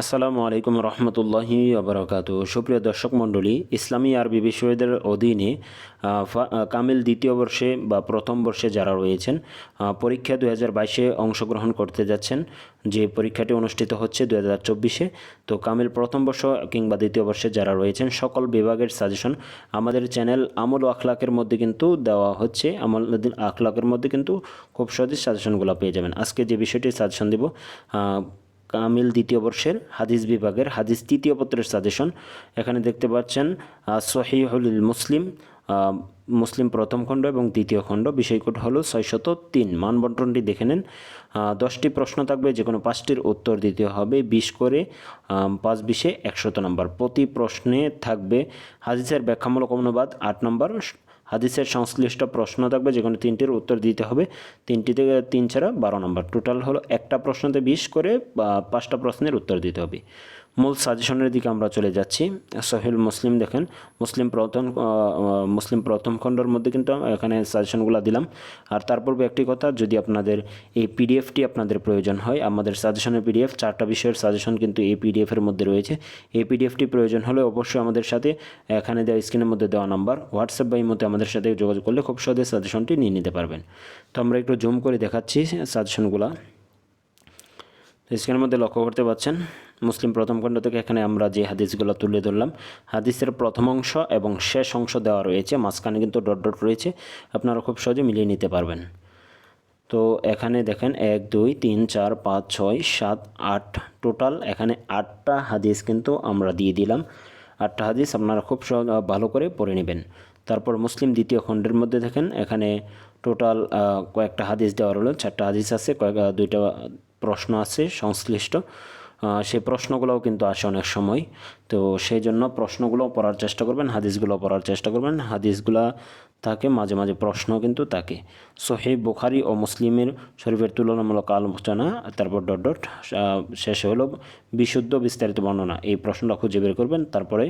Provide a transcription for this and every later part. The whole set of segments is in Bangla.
আসসালামু আলাইকুম রহমতুল্লাহি আবরকাত। সুপ্রিয় দর্শক মণ্ডলী, ইসলামী আরবি বিশ্ববিদ্যালয়ের অধীনে কামিল দ্বিতীয় বর্ষে বা প্রথম বর্ষে যারা রয়েছেন পরীক্ষা দু হাজার বাইশে অংশগ্রহণ করতে যাচ্ছেন। যে পরীক্ষাটি অনুষ্ঠিত হচ্ছে দু হাজার চব্বিশে। তো কামিল প্রথম বর্ষ কিংবা দ্বিতীয় বর্ষে যারা রয়েছেন, সকল বিভাগের সাজেশন আমাদের চ্যানেল আমল আখলাকের মধ্যে কিন্তু দেওয়া হচ্ছে। আমল আখলাকের মধ্যে কিন্তু খুব সহজে সাজেশনগুলো পেয়ে যাবেন। আজকে যে বিষয়টি সাজেশন দিব কামিল দ্বিতীয় বর্ষের হাদিস বিভাগের হাদিস তৃতীয় পত্রের সাজেশন। এখানে দেখতে পাচ্ছেন সহিহুল মুসলিম মুসলিম প্রথম খণ্ড এবং দ্বিতীয় খণ্ড। বিষয়কোড হলো ছয়শত তিন। মানবন্টনটি দেখে নেন। দশটি প্রশ্ন থাকবে যে কোনো পাঁচটির উত্তর দিতে হবে। বিশ করে পাঁচ বিশে একশত নম্বর। প্রতি প্রশ্নে থাকবে, হাদিসের ব্যাখ্যামূলক অনুবাদ আট নম্বর। হাদিসের সংশ্লিষ্ট প্রশ্ন থাকবে, যেখানে তিনটির উত্তর দিতে হবে। তিনটি থেকে তিন ছাড়া বারো নম্বর। টোটাল হলো একটা প্রশ্নতে বিশ করে পাঁচটা প্রশ্নের উত্তর দিতে হবে। মূল সাজেশনের দিকে আমরা চলে যাচ্ছি। সহিল মুসলিম দেখেন, মুসলিম প্রথম মুসলিম প্রথম খণ্ডর মধ্যে কিন্তু এখানে সাজেশনগুলো দিলাম। আর তার পূর্বে একটি কথা, যদি আপনাদের এই পিডিএফটি আপনাদের প্রয়োজন হয়, আমাদের সাজেশনের পিডিএফ, চারটা বিষয়ের সাজেশন কিন্তু এই পিডিএফের মধ্যে রয়েছে। এই পিডিএফটি প্রয়োজন হলে অবশ্যই আমাদের সাথে, এখানে দেওয়া স্ক্রিনের মধ্যে দেওয়া নাম্বার হোয়াটসঅ্যাপ বা ইমোতে আমাদের সাথে যোগাযোগ করলে খুব সহজে সাজেশনটি নিয়ে নিতে পারবেন। তো আমরা একটু জুম করে দেখাচ্ছি সাজেশনগুলো। স্ক্রিনের মধ্যে লক্ষ্য করতে পাচ্ছেন মুসলিম প্রথম খণ্ড থেকে এখানে আমরা যে হাদিসগুলো তুলে ধরলাম, হাদিসের প্রথম অংশ এবং শেষ অংশ দেওয়া রয়েছে, মাঝখানে কিন্তু ডট ডট রয়েছে, আপনারা খুব সহজে মিলিয়ে নিতে পারবেন। তো এখানে দেখেন, এক, দুই, তিন, চার, পাঁচ, ছয়, সাত, আট, টোটাল এখানে আটটা হাদিস কিন্তু আমরা দিয়ে দিলাম। আটটা হাদিস আপনারা খুব সহজ ভালো করে পড়ে নেবেন। তারপর মুসলিম দ্বিতীয় খণ্ডের মধ্যে দেখেন, এখানে টোটাল কয়েকটা হাদিস দেওয়া হলো চারটা হাদিস আছে, কয়েক দুইটা প্রশ্ন আছে, সংশ্লিষ্ট। সেই প্রশ্নগুলোও কিন্তু আসে অনেক সময়। তো সেই জন্য প্রশ্নগুলো পড়ার চেষ্টা করবেন, হাদিসগুলো পড়ার চেষ্টা করবেন। হাদিসগুলা থাকে, মাঝে মাঝে প্রশ্ন কিন্তু থাকে। সোহেব বুখারি ও মুসলিমের শরীফের তুলনামূলক আলোচনা, তারপর ডট ডট শেষে হলো বিশুদ্ধ বিস্তারিত বর্ণনা। এই প্রশ্নটা খুঁজে বের করবেন, তারপরে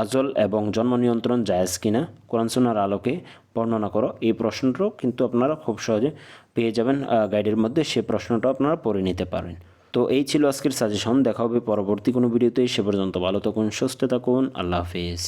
আজল এবং জন্ম নিয়ন্ত্রণ জায়েজ কিনা, কোরআন সুন্নাহর আলোকে বর্ণনা করো। এই প্রশ্নটাও কিন্তু আপনারা খুব সহজে পেয়ে যাবেন গাইডের মধ্যে। সে প্রশ্নটা আপনারা পড়ে নিতে পারেন তো এই ছিল আজকের সাজেশন দেখা হবে পরবর্তী কোনো ভিডিওতে সে পর্যন্ত ভালো থাকুন, সুস্থ থাকুন, আল্লাহ হাফিজ।